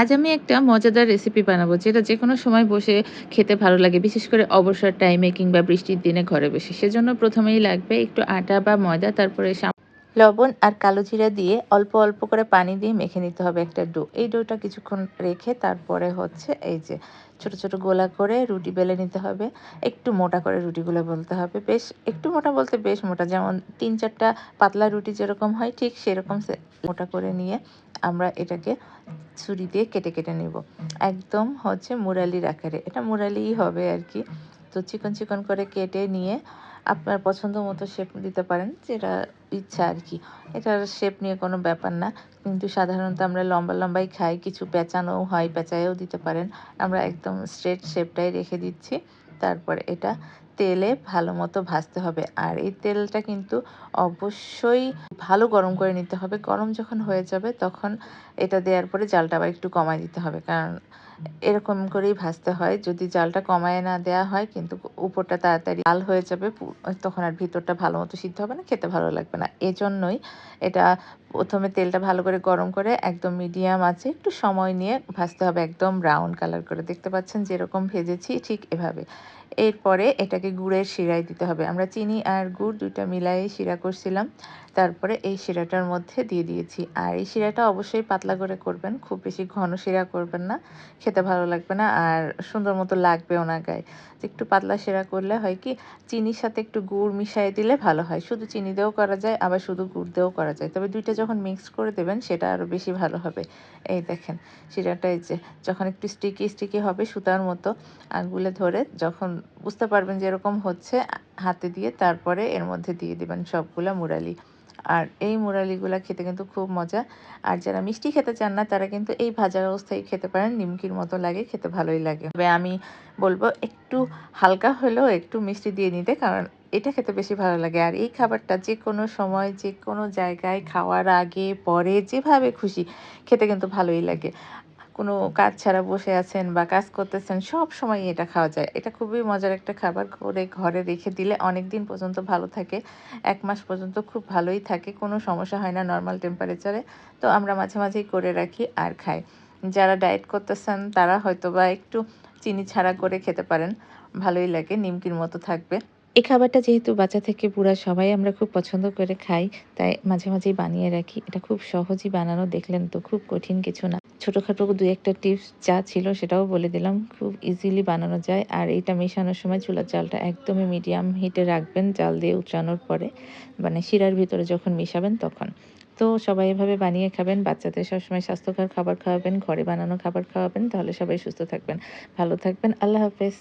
আজ আমি একটা মজাদার রেসিপি বানাবো, যেটা যে কোনো সময় বসে খেতে ভালো লাগে, বিশেষ করে অবসর টাইমে কিংবা বৃষ্টির দিনে ঘরে বসে। সেজন্য প্রথমেই লাগবে একটু আটা বা ময়দা, তারপরে লবণ আর কালো জিরা দিয়ে অল্প অল্প করে পানি দিয়ে মেখে নিতে হবে একটা ডো। এই ডোটা কিছুক্ষণ রেখে তারপরে হচ্ছে এই যে ছোট ছোট গোলা করে রুটি বেলে নিতে হবে, একটু মোটা করে রুটিগুলো বলতে হবে। বেশ, একটু মোটা বলতে বেশ মোটা, যেমন তিন চারটা পাতলা রুটি যেরকম হয়, ঠিক সেরকম মোটা করে নিয়ে আমরা এটাকে ছুরি দিয়ে কেটে কেটে নেব। একদম হচ্ছে মুরালির আকারে। এটা মুরালিই হবে আর কি। তো চিকন চিকন করে কেটে নিয়ে আপনার পছন্দ মতো শেপ দিতে পারেন, যেটা ইচ্ছা আর কি। এটার শেপ নিয়ে কোনো ব্যাপার না। কিন্তু সাধারণত আমরা লম্বা লম্বাই খাই, কিছু পেঁচানোও হয় পেঁচায়ও দিতে পারেন। আমরা একদম স্ট্রেট শেপটাই রেখে দিচ্ছি। তারপর এটা তেলে ভালো মতো ভাজতে হবে। আর এই তেলটা কিন্তু অবশ্যই ভালো গরম করে নিতে হবে। গরম যখন হয়ে যাবে তখন এটা দেওয়ার পরে জালটা আবার একটু কমায় দিতে হবে। কারণ এরকম করেই ভাজতে হয়। যদি জালটা কমায় না দেওয়া হয় কিন্তু উপরটা তাড়াতাড়ি লাল হয়ে যাবে তখন আর ভিতরটা ভালো মতো সিদ্ধ হবে না, খেতে ভালো লাগবে না। এজন্যই এটা প্রথমে তেলটা ভালো করে গরম করে একদম মিডিয়াম আছে একটু সময় নিয়ে ভাজতে হবে একদম ব্রাউন কালার করে। দেখতে পাচ্ছেন যেরকম ভেজেছি ঠিক এভাবে। এরপরে এটাকে গুড়ের শিরায় দিতে হবে। আমরা চিনি আর গুড় দুইটা মিলাই শিরা করছিলাম। তারপরে এই শিরাটার মধ্যে দিয়ে দিয়েছি। আর এই শিরাটা অবশ্যই পাতলা করে করবেন, খুব বেশি ঘন শিরা করবেন না। খেতে ভালো লাগবে না আর সুন্দর মতো লাগবেও না গায়ে। একটু পাতলা শিরা করলে হয় কি, চিনির সাথে একটু গুড় মিশিয়ে দিলে ভালো হয়। শুধু চিনি দিয়েও করা যায়, আবার শুধু গুড় দিয়েও করা যায়। তবে দুইটা যখন মিক্স করে দেবেন, সেটা আরও বেশি ভালো হবে। এই দেখেন শিরাটা এই যে, যখন একটু স্টিকি স্টিকি হবে সুতার মতো আঙুলে ধরে যখন বুঝতে পারবেন যে এরকম হচ্ছে, হাতে দিয়ে তারপরে এর মধ্যে দিয়ে দিবেন সবগুলা মুরালি। আর এই মুরালিগুলা খেতে কিন্তু খুব মজা। আর যারা মিষ্টি খেতে চান না, তারা কিন্তু এই ভাজা অবস্থায় খেতে পারেন। নিমকির মতো লাগে, খেতে ভালোই লাগে। তবে আমি বলব, একটু হালকা হলেও একটু মিষ্টি দিয়ে নিতে, কারণ এটা খেতে বেশি ভালো লাগে। আর এই খাবারটা যে কোনো সময়, যে কোনো জায়গায় খাওয়ার আগে, পরে, যেভাবে খুশি, খেতে কিন্তু ভালোই লাগে। কোনো কাজ ছাড়া বসে আছেন বা কাজ করতেছেন, সব সময় এটা খাওয়া যায়। এটা খুবই মজার একটা খাবার করে ঘরে রেখে দিলে অনেক দিন পর্যন্ত ভালো থাকে, এক মাস পর্যন্ত খুব ভালোই থাকে, কোনো সমস্যা হয় না নর্মাল টেম্পারেচারে তো আমরা মাঝে মাঝেই করে রাখি আর খাই। যারা ডায়েট করতেছেন, তারা হয়তো বা একটু চিনি ছাড়া করে খেতে পারেন, ভালোই লাগে, নিমকির মতো থাকবে। এই খাবারটা যেহেতু বাচ্চা থেকে বুড়া সবাই আমরা খুব পছন্দ করে খাই, তাই মাঝে মাঝেই বানিয়ে রাখি। এটা খুব সহজই বানানো দেখলেন তো খুব কঠিন কিছু না। ছোটোখাটো দু একটা টিপস যা ছিল সেটাও বলে দিলাম, খুব ইজিলি বানানো যায়। আর এইটা মেশানোর সময় চুলার জালটা একদমই মিডিয়াম হিটে রাখবেন জাল দিয়ে উচ্চানোর পরে মানে শিরার ভিতরে যখন মিশাবেন তখন। তো সবাই এভাবে বানিয়ে খাবেন, বাচ্চাদের সবসময় স্বাস্থ্যকর খাবার খাওয়াবেন, ঘরে বানানো খাবার খাওয়াবেন, তাহলে সবাই সুস্থ থাকবেন। ভালো থাকবেন, আল্লাহ হাফেজ।